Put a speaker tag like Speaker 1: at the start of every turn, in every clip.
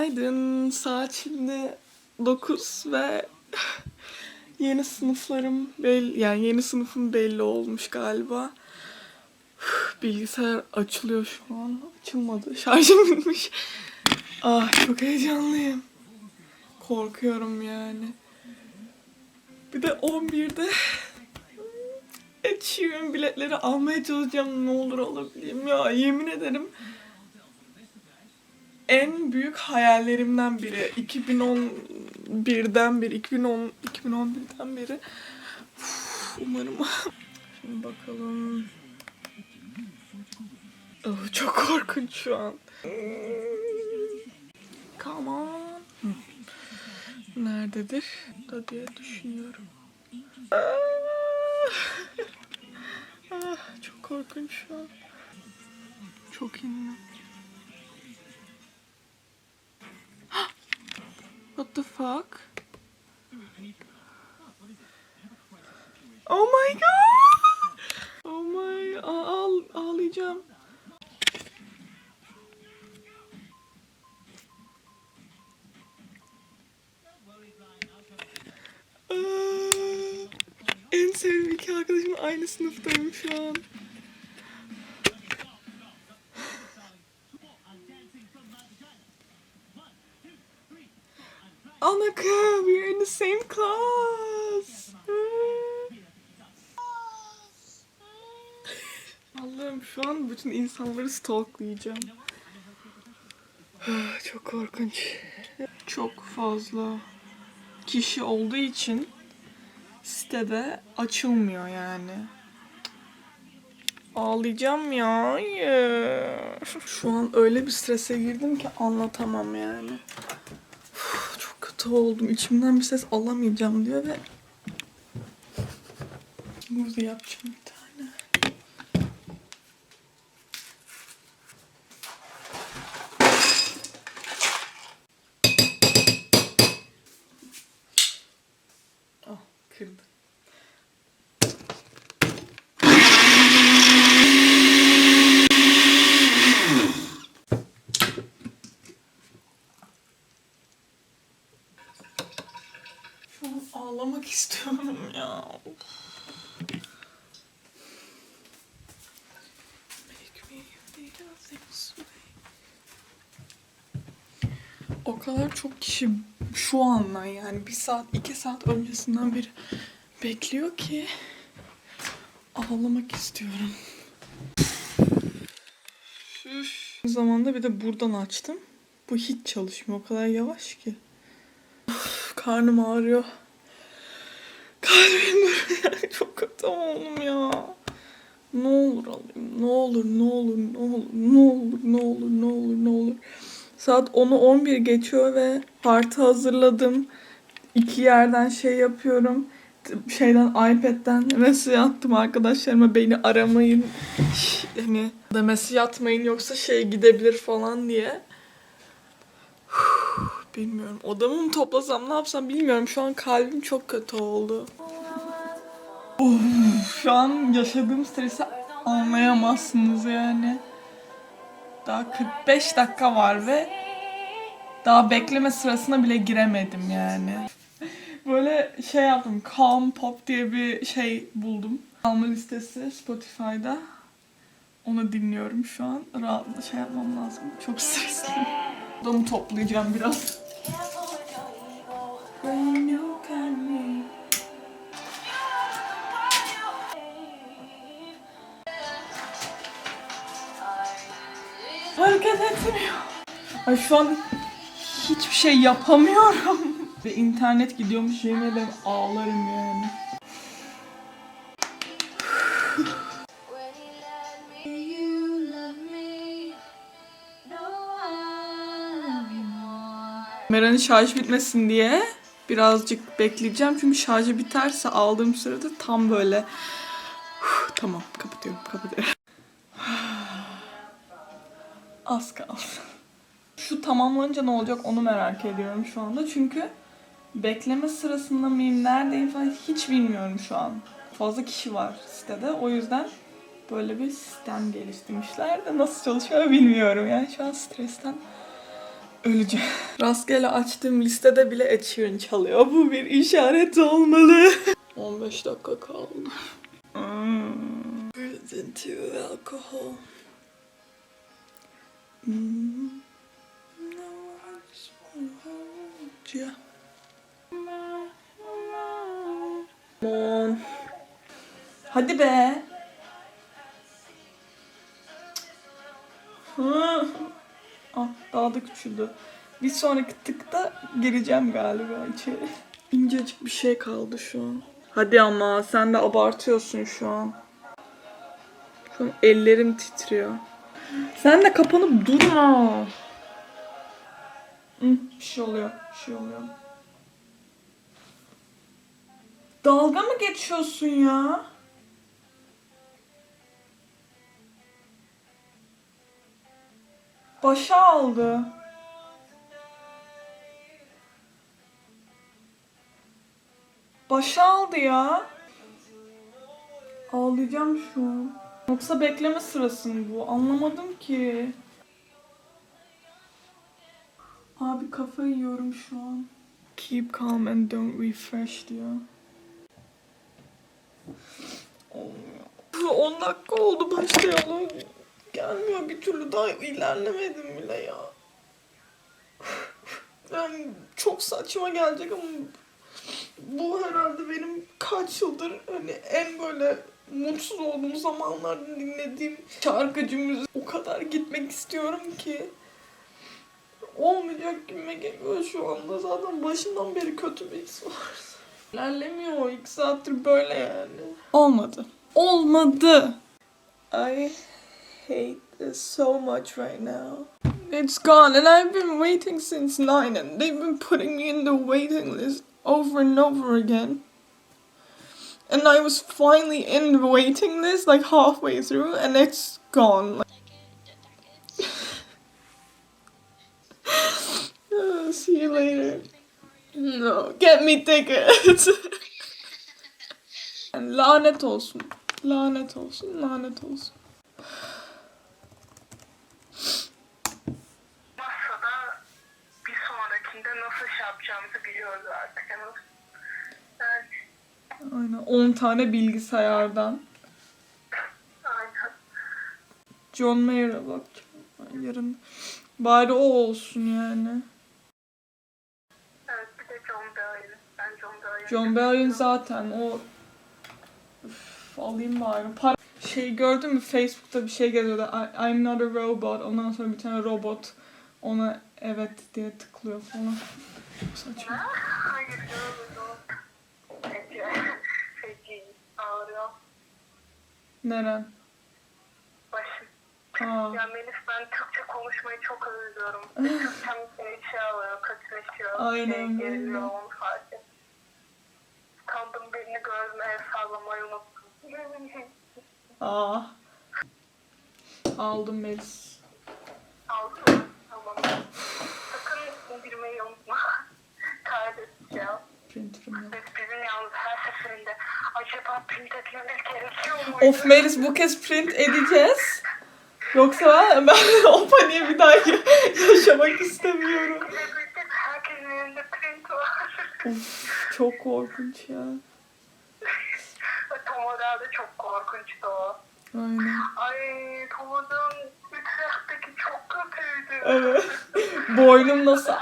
Speaker 1: Günaydın. Saat şimdi 9 ve yeni sınıflarım belli, yani yeni sınıfım belli olmuş galiba. Bilgisayar açılıyor şu an. Açılmadı. Şarjım bitmiş. Ah çok heyecanlıyım. Korkuyorum yani. Bir de 11'de Açıyorum biletleri almaya çalışacağım ne olur alabileyim ya yemin ederim en büyük hayallerimden biri. 2011'den beri 2010 2011'den beri. Uf, umarım. Şimdi bakalım. Oh, çok korkunç şu an. Come on. Nerededir? Da diye düşünüyorum. Ah, çok korkunç şu an. Çok ünlü. What the fuck? Oh my god! Oh my... Ağl ağlayacağım. En sevdiğim iki arkadaşım aynı sınıftayım şu an. Anaka, we're in the same class. Allah'ım şu an bütün insanları stalklayacağım. Çok korkunç. Çok fazla kişi olduğu için sitede açılmıyor yani. Ağlayacağım ya. Şu an öyle bir strese girdim ki anlatamam yani. Kötü oldum. İçimden bir ses alamayacağım diyor ve burada yapacağım bir tane. Ah kırdı. Şu an ağlamak istiyorum ya. Make me feel this way. O kadar çok kişi şu andan yani bir saat iki saat öncesinden beri bekliyor ki ağlamak istiyorum. Üf. Zamanda bir de buradan açtım. Bu hiç çalışmıyor. O kadar yavaş ki. Of, karnım ağrıyor. Kalbim duruyor. Çok kötü oldum ya. Ne olur alayım. Ne olur, ne olur, ne olur, ne olur, ne olur, ne olur, ne olur. Saat 10'u 11 geçiyor ve parti hazırladım. İki yerden şey yapıyorum. Şeyden iPad'den mesaj attım arkadaşlarıma beni aramayın. Hani da mesaj atmayın yoksa şey gidebilir falan diye. Bilmiyorum. Odamı mı toplasam ne yapsam bilmiyorum. Şu an kalbim çok kötü oldu. Of, şu an yaşadığım stresi anlayamazsınız yani. Daha 45 dakika var ve daha bekleme sırasına bile giremedim yani. Böyle şey yaptım. Calm Pop diye bir şey buldum. Alma listesi Spotify'da. Onu dinliyorum şu an. Rahat şey yapmam lazım. Çok stresliyim. Odamı toplayacağım biraz. Hareket etmiyor. Ay şu an hiçbir şey yapamıyorum. Ve internet gidiyormuş yemin ederim ağlarım yani. Kameranın şarj bitmesin diye birazcık bekleyeceğim. Çünkü şarjı biterse aldığım sırada tam böyle tamam kapatıyorum kapatıyorum. Az kaldı. Şu tamamlanınca ne olacak onu merak ediyorum şu anda. Çünkü bekleme sırasında mıyım, neredeyim falan hiç bilmiyorum şu an. Fazla kişi var sitede. O yüzden böyle bir sistem geliştirmişler de nasıl çalışıyor bilmiyorum. Yani şu an stresten Öleceğim. Rastgele açtığım listede bile Ed Sheeran çalıyor. Bu bir işaret olmalı. 15 dakika kaldı. Mm. Breathe into alcohol. On. Hadi be. Hı. Ah, daha da küçüldü. Bir sonraki tıkta gireceğim galiba içeri. İncecik bir şey kaldı şu an. Hadi ama sen de abartıyorsun şu an. Şu an ellerim titriyor. Sen de kapanıp durma. Hı, bir şey oluyor, bir şey oluyor. Dalga mı geçiyorsun ya? Başa aldı. Başa aldı ya. Ağlayacağım şu an. Yoksa bekleme sırası mı bu? Anlamadım ki. Abi kafayı yiyorum şu an. Keep calm and don't refresh diyor. Olmuyor. 10 dakika oldu başlayalım. Gelmiyor bir türlü daha ilerlemedim bile ya. Yani çok saçma gelecek ama bu herhalde benim kaç yıldır hani en böyle mutsuz olduğum zamanlarda dinlediğim şarkıcı müzik. O kadar gitmek istiyorum ki. Olmayacak gibime geliyor şu anda. Zaten başından beri kötü bir his var. İlerlemiyor. İlk saattir böyle yani. Olmadı. Olmadı. I hate this so much right now. It's gone and I've been waiting since 9 and they've been putting me in the waiting list over and over again. And I was finally in waiting list like halfway through and it's gone. Like, Oh, see you later. No, get me tickets. Yani lanet olsun. Lanet olsun, lanet olsun.
Speaker 2: Masada bir
Speaker 1: Aynen 10 tane bilgisayardan.
Speaker 2: aynen.
Speaker 1: John Mayer'a. Ben Yarın bari o olsun yani.
Speaker 2: Evet, bir de John Bell'in. Ben John Bell'in.
Speaker 1: John Bellion zaten o Üf, alayım bari. Para... Şey gördün mü Facebook'ta bir şey geziyordu. I- I'm not a robot. Ondan sonra bir tane robot ona evet diye tıklıyor falan. Çok saçma.
Speaker 2: Hayır,
Speaker 1: Neren?
Speaker 2: Başım.
Speaker 1: Aa,
Speaker 2: Ya Melis ben Türkçe konuşmayı çok özlüyorum. Türkçem şey alıyor, kötüleşiyor.
Speaker 1: Aynen
Speaker 2: Şey, geriliyor onu fark et. Tanıdığım birini gördüm, el sallamayı unuttum.
Speaker 1: aa. Aldım Melis.
Speaker 2: Aldın mı? Tamam. Sakın indirmeyi unutma. Kaydedeceğim.
Speaker 1: Printer'ım yok.
Speaker 2: Biz bizim yalnız her seferinde acaba print etmemiz gerekiyor mu?
Speaker 1: Of Melis bu kez print edeceğiz. Yoksa ben o paniği bir daha yaşamak istemiyorum.
Speaker 2: Herkesin elinde print var.
Speaker 1: Of çok korkunç ya.
Speaker 2: Tom Odell'de çok korkunçtu o.
Speaker 1: Aynen.
Speaker 2: Ay Tom Odell'ın Utrecht'teki çok kötüydü.
Speaker 1: Evet. Boynum nasıl...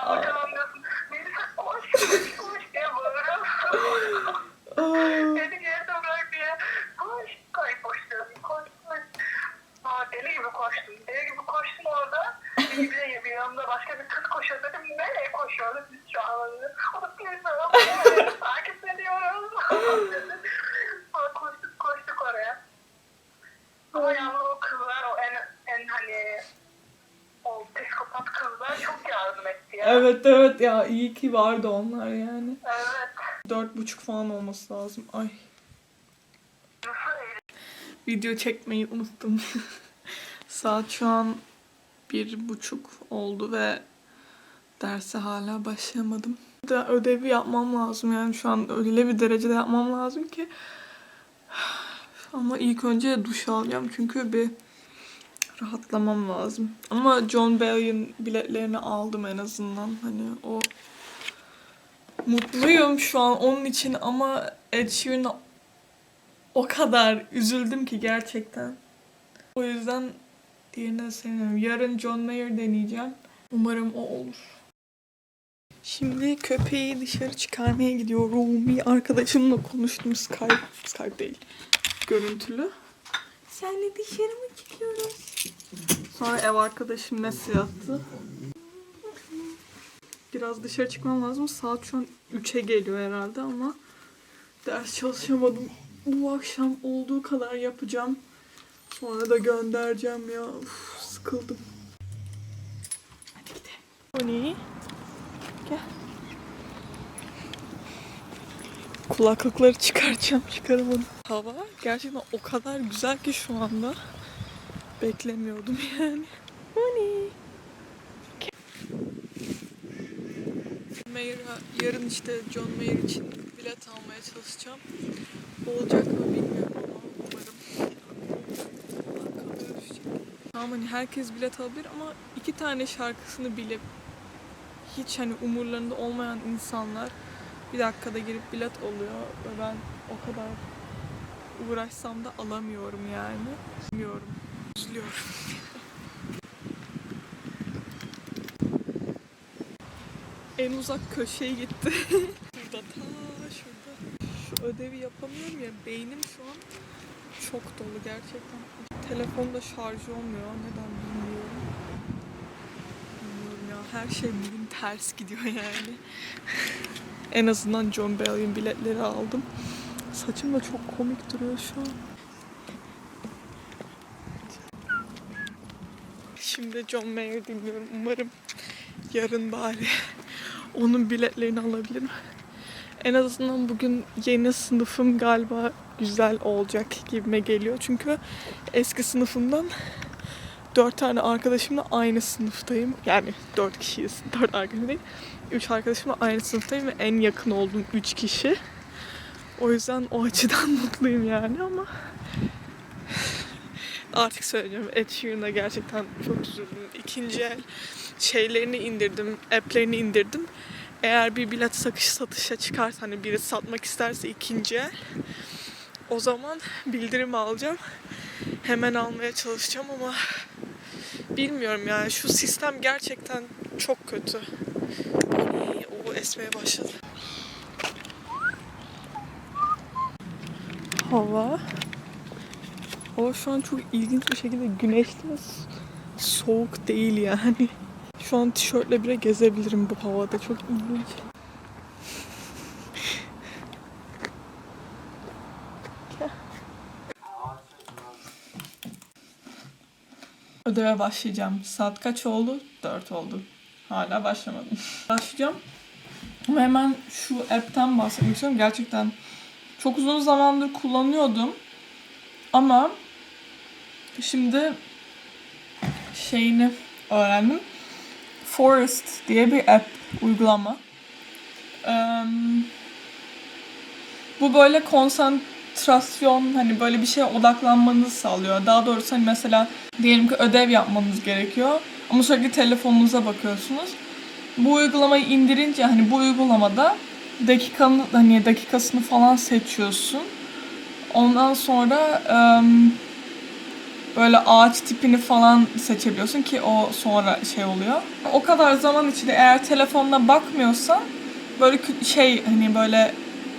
Speaker 2: Melisa koş koş koş diye bağırıyorsun.
Speaker 1: Aa.
Speaker 2: Beni geride bırak diye. Koş, koş, koş diyorsun. Koş, koş. Aa, deli gibi koştum. Deli gibi koştum orada. Bir de bir yanımda başka bir kız koşuyor. Dedim nereye koşuyoruz biz şu an? O da bilmiyorum. Takip ediyoruz. Sonra koştuk koştuk oraya. Ama yalnız o kızlar o en, en hani o psikopat kızlar çok yardım etti ya.
Speaker 1: Evet ya iyi ki vardı onlar yani.
Speaker 2: Evet.
Speaker 1: Dört buçuk falan olması lazım. Ay. Video çekmeyi unuttum. Saat şu an bir buçuk oldu ve derse hala başlayamadım. Da ödevi yapmam lazım yani şu an öyle bir derecede yapmam lazım ki. Ama ilk önce duş alacağım çünkü bir rahatlamam lazım. Ama John Bellion biletlerini aldım en azından. Hani o mutluyum şu an onun için ama Ed Sheeran'a o kadar üzüldüm ki gerçekten. O yüzden diğerini de sevmiyorum. Yarın John Mayer deneyeceğim. Umarım o olur. Şimdi köpeği dışarı çıkarmaya gidiyorum. Bir arkadaşımla konuştum Skype. Skype değil. Görüntülü. Senle dışarı mı çıkıyoruz? Sonra ev arkadaşım mesaj attı. Biraz dışarı çıkmam lazım. Saat şu an 3'e geliyor herhalde ama ders çalışamadım. Bu akşam olduğu kadar yapacağım. Sonra da göndereceğim ya. Uf, sıkıldım. Hadi gidelim. Oni. Gel. Kulaklıkları çıkaracağım. Çıkaramadım. Hava gerçekten o kadar güzel ki şu anda. Beklemiyordum yani. Oni. Mayer'a yarın işte John Mayer için bilet almaya çalışacağım. Olacak mı bilmiyorum ama umarım. Tamam hani herkes bilet alabilir ama iki tane şarkısını bilip hiç hani umurlarında olmayan insanlar bir dakikada girip bilet alıyor ve ben o kadar uğraşsam da alamıyorum yani. Bilmiyorum. Üzülüyorum. en uzak köşeye gitti. Burada ta şurada. Şu ödevi yapamıyorum ya beynim şu an çok dolu gerçekten. Telefonda şarj olmuyor. Neden bilmiyorum. Bilmiyorum ya. Her şey bugün ters gidiyor yani. en azından John Bellion biletleri aldım. Saçım da çok komik duruyor şu an. Şimdi John Mayer dinliyorum. Umarım yarın bari onun biletlerini alabilirim. En azından bugün yeni sınıfım galiba güzel olacak gibime geliyor. Çünkü eski sınıfımdan dört tane arkadaşımla aynı sınıftayım. Yani dört kişiyiz. Dört arkadaşım değil. Üç arkadaşımla aynı sınıftayım ve en yakın olduğum üç kişi. O yüzden o açıdan mutluyum yani ama artık söyleyeceğim. Ed Sheeran'a gerçekten çok üzüldüm. İkinci el şeylerini indirdim, app'lerini indirdim. Eğer bir bilet sakış satışa çıkarsa hani biri satmak isterse ikinci el o zaman bildirim alacağım. Hemen almaya çalışacağım ama bilmiyorum yani şu sistem gerçekten çok kötü. O esmeye başladı. Hava. Hava şu an çok ilginç bir şekilde güneşli ve soğuk değil yani. Şu an tişörtle bile gezebilirim bu havada. Çok ilginç. Ödeve başlayacağım. Saat kaç oldu? 4 oldu. Hala başlamadım. Başlayacağım. Ama hemen şu app'ten bahsetmek istiyorum. Gerçekten çok uzun zamandır kullanıyordum. Ama şimdi şeyini öğrendim. Forest diye bir app, uygulama. Eee, bu böyle konsantrasyon, hani böyle bir şeye odaklanmanızı sağlıyor. Daha doğrusu hani mesela diyelim ki ödev yapmanız gerekiyor ama sürekli telefonunuza bakıyorsunuz. Bu uygulamayı indirince hani bu uygulamada dakikanı hani dakikasını falan seçiyorsun. Ondan sonra em, böyle ağaç tipini falan seçebiliyorsun ki o sonra şey oluyor. O kadar zaman içinde eğer telefonuna bakmıyorsan böyle şey hani böyle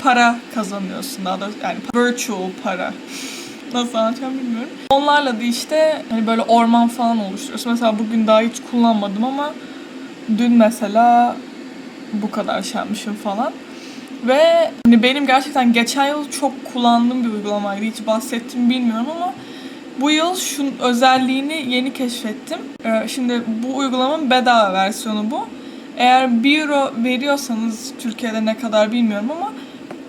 Speaker 1: para kazanıyorsun daha doğrusu yani virtual para. Nasıl anlatacağım bilmiyorum. Onlarla da işte hani böyle orman falan oluşturuyorsun. Mesela bugün daha hiç kullanmadım ama dün mesela bu kadar şey yapmışım falan. Ve hani benim gerçekten geçen yıl çok kullandığım bir uygulamaydı. Hiç bahsettim bilmiyorum ama bu yıl şunun özelliğini yeni keşfettim. Ee, şimdi bu uygulamanın bedava versiyonu bu. Eğer 1 euro veriyorsanız Türkiye'de ne kadar bilmiyorum ama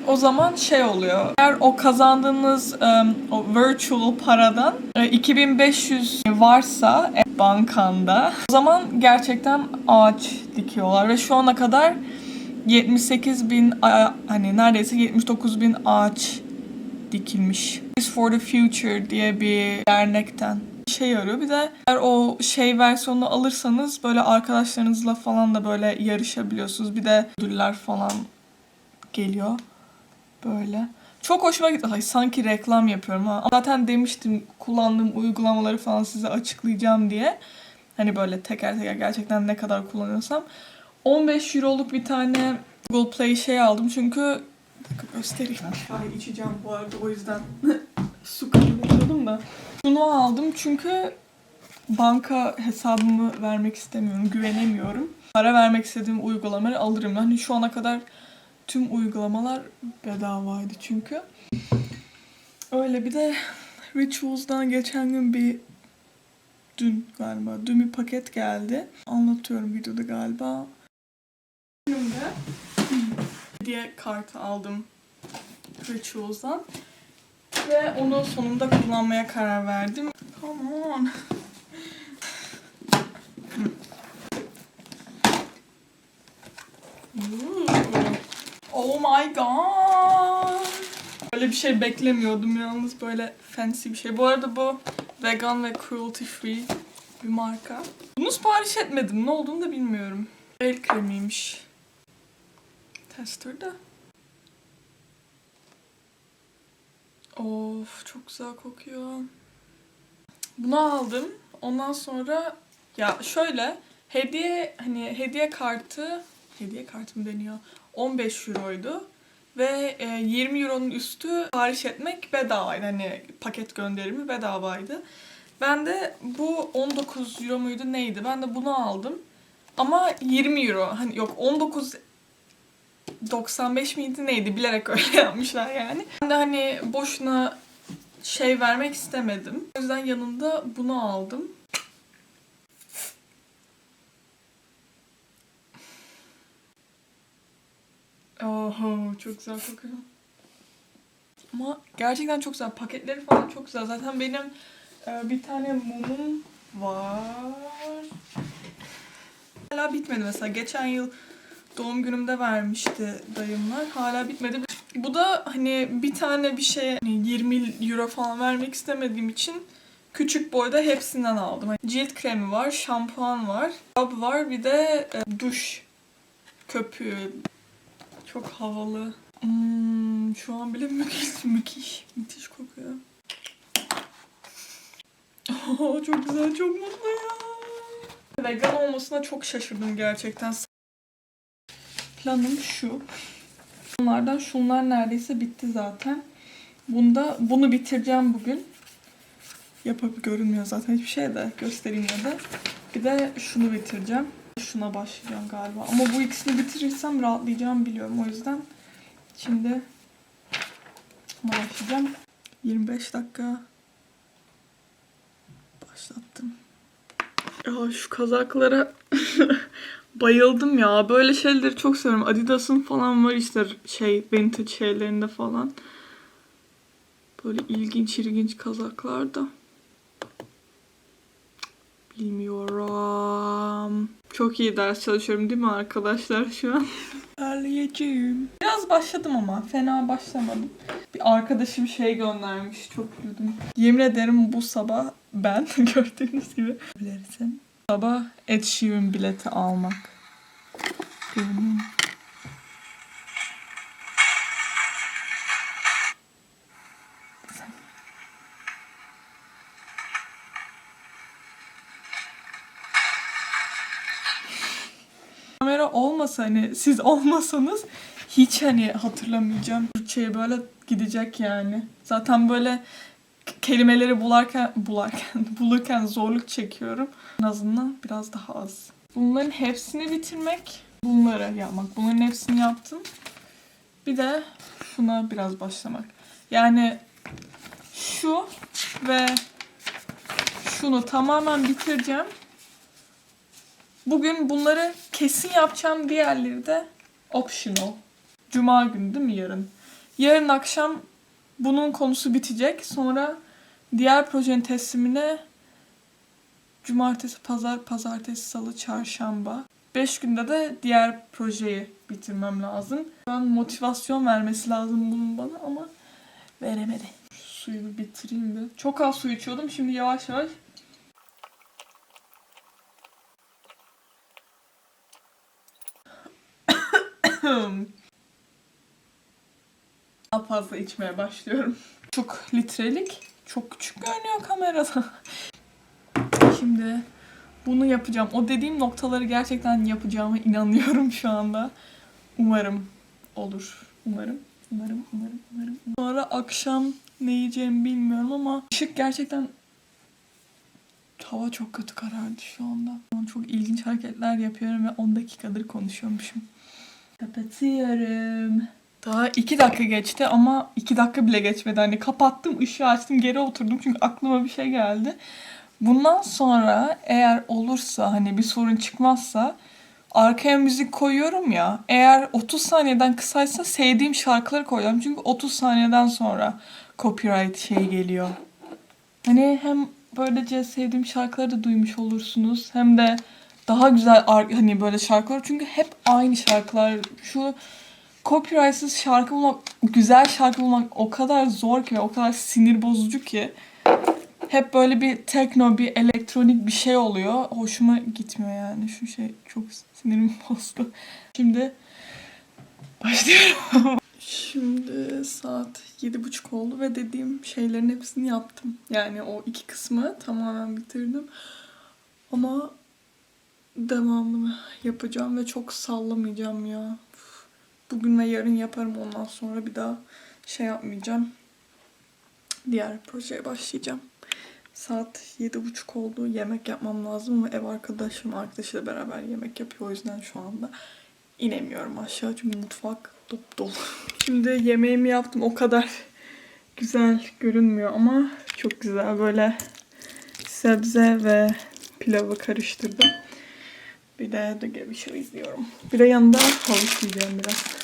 Speaker 1: o zaman şey oluyor. Eğer o kazandığınız em, o virtual paradan e, 2500 varsa e, bankanda o zaman gerçekten ağaç dikiyorlar ve şu ana kadar 78 bin a- hani neredeyse 79 bin ağaç dikilmiş. Peace for the Future diye bir dernekten işe yarıyor. Bir de eğer o şey versiyonunu alırsanız böyle arkadaşlarınızla falan da böyle yarışabiliyorsunuz. Bir de ödüller falan geliyor. Böyle. Çok hoşuma gitti. Ay, sanki reklam yapıyorum ha. Zaten demiştim kullandığım uygulamaları falan size açıklayacağım diye. Hani böyle teker teker gerçekten ne kadar kullanıyorsam. 15 euroluk bir tane Google Play şey aldım çünkü dakika göstereyim. Çay içeceğim bu arada o yüzden su kaybediyordum da. Bunu aldım çünkü banka hesabımı vermek istemiyorum, güvenemiyorum. Para vermek istediğim uygulamaları alırım. Hani şu ana kadar tüm uygulamalar bedavaydı çünkü. Öyle bir de Rituals'dan geçen gün bir dün galiba dün bir paket geldi. Anlatıyorum videoda galiba. Şimdi hediye kartı aldım Rituals'dan. Ve onu sonunda kullanmaya karar verdim. Come on. Ooh. Oh my god. Böyle bir şey beklemiyordum yalnız böyle fancy bir şey. Bu arada bu vegan ve cruelty free bir marka. Bunu sipariş etmedim. Ne olduğunu da bilmiyorum. El kremiymiş. Tester'da. Of çok güzel kokuyor. Bunu aldım. Ondan sonra ya şöyle hediye hani hediye kartı hediye kartı mı deniyor? 15 euroydu. Ve e, 20 euronun üstü sipariş etmek bedavaydı. Hani paket gönderimi bedavaydı. Ben de bu 19 euro muydu neydi? Ben de bunu aldım. Ama 20 euro. Hani yok 19 95 miydi neydi bilerek öyle yapmışlar yani. Ben de hani boşuna şey vermek istemedim. O yüzden yanında bunu aldım. Oho çok güzel kokuyor. Ama gerçekten çok güzel. Paketleri falan çok güzel. Zaten benim e, bir tane mumum var. Hala bitmedi mesela. Geçen yıl doğum günümde vermişti dayımlar. Hala bitmedi. Bu da hani bir tane bir şeye hani 20 euro falan vermek istemediğim için küçük boyda hepsinden aldım. Hani cilt kremi var, şampuan var, scrub var bir de e, duş köpüğü. Çok havalı. Hmm, şu an bile müthiş, müthiş, müthiş kokuyor. Oh, çok güzel, çok mutluyum. Vegan olmasına çok şaşırdım gerçekten. Planım şu. Bunlardan şunlar neredeyse bitti zaten. Bunda bunu bitireceğim bugün. Yapıp görünmüyor zaten hiçbir şey de göstereyim ya da. Bir de şunu bitireceğim. Şuna başlayacağım galiba. Ama bu ikisini bitirirsem rahatlayacağım biliyorum. O yüzden şimdi başlayacağım. 25 dakika başlattım. Ya şu kazaklara bayıldım ya. Böyle şeyleri çok seviyorum. Adidas'ın falan var işte şey vintage şeylerinde falan. Böyle ilginç ilginç kazaklar da. Bilmiyorum. Çok iyi ders çalışıyorum değil mi arkadaşlar şu an? Terleyeceğim. Biraz başladım ama fena başlamadım. Bir arkadaşım şey göndermiş. Çok güldüm. Yemin ederim bu sabah ben gördüğünüz gibi bilirsin. Sabah Ed Sheeran bileti almak. Benim. Kamera olmasa hani siz olmasanız hiç hani hatırlamayacağım. Türkçe'ye böyle gidecek yani. Zaten böyle kelimeleri bularken bularken bulurken zorluk çekiyorum. En azından biraz daha az. Bunların hepsini bitirmek, bunları yapmak. Bunların hepsini yaptım. Bir de şuna biraz başlamak. Yani şu ve şunu tamamen bitireceğim. Bugün bunları kesin yapacağım. Diğerleri de optional. Cuma günü değil mi yarın? Yarın akşam bunun konusu bitecek. Sonra Diğer projenin teslimine cumartesi, pazar, pazartesi, salı, çarşamba. 5 günde de diğer projeyi bitirmem lazım. Ben motivasyon vermesi lazım bunun bana ama veremedi. Şu suyu bitireyim de. Çok az su içiyordum. Şimdi yavaş yavaş daha fazla içmeye başlıyorum. Çok litrelik çok küçük görünüyor kamerada. Şimdi bunu yapacağım. O dediğim noktaları gerçekten yapacağıma inanıyorum şu anda. Umarım olur. Umarım. Umarım, umarım, umarım. Sonra akşam ne yiyeceğimi bilmiyorum ama ışık gerçekten hava çok kötü karardı şu anda. Çok ilginç hareketler yapıyorum ve 10 dakikadır konuşuyormuşum. Kapatıyorum. Daha 2 dakika geçti ama 2 dakika bile geçmedi. Hani kapattım, ışığı açtım, geri oturdum çünkü aklıma bir şey geldi. Bundan sonra eğer olursa hani bir sorun çıkmazsa arkaya müzik koyuyorum ya. Eğer 30 saniyeden kısaysa sevdiğim şarkıları koyuyorum. Çünkü 30 saniyeden sonra copyright şey geliyor. Hani hem böylece sevdiğim şarkıları da duymuş olursunuz. Hem de daha güzel hani böyle şarkılar. Çünkü hep aynı şarkılar. Şu copyrightsiz şarkı bulmak, güzel şarkı bulmak o kadar zor ki ve o kadar sinir bozucu ki. Hep böyle bir tekno, bir elektronik bir şey oluyor. Hoşuma gitmiyor yani. Şu şey çok sinirimi bozdu. Şimdi başlıyorum. Şimdi saat yedi buçuk oldu ve dediğim şeylerin hepsini yaptım. Yani o iki kısmı tamamen bitirdim. Ama devamını yapacağım ve çok sallamayacağım ya. Bugün ve yarın yaparım ondan sonra bir daha şey yapmayacağım. Diğer projeye başlayacağım. Saat yedi buçuk oldu. Yemek yapmam lazım ve ev arkadaşım arkadaşıyla beraber yemek yapıyor. O yüzden şu anda inemiyorum aşağı çünkü mutfak dop dolu. Şimdi yemeğimi yaptım. O kadar güzel görünmüyor ama çok güzel. Böyle sebze ve pilavı karıştırdım. Bir de The Gabby Show izliyorum. Bir de yanında havuç yiyeceğim biraz.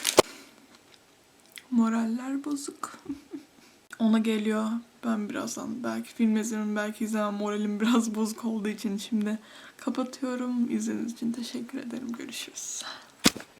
Speaker 1: Moraller bozuk. Ona geliyor. Ben birazdan belki film izlerim, belki izlemem. Moralim biraz bozuk olduğu için şimdi kapatıyorum. İzlediğiniz için teşekkür ederim. Görüşürüz.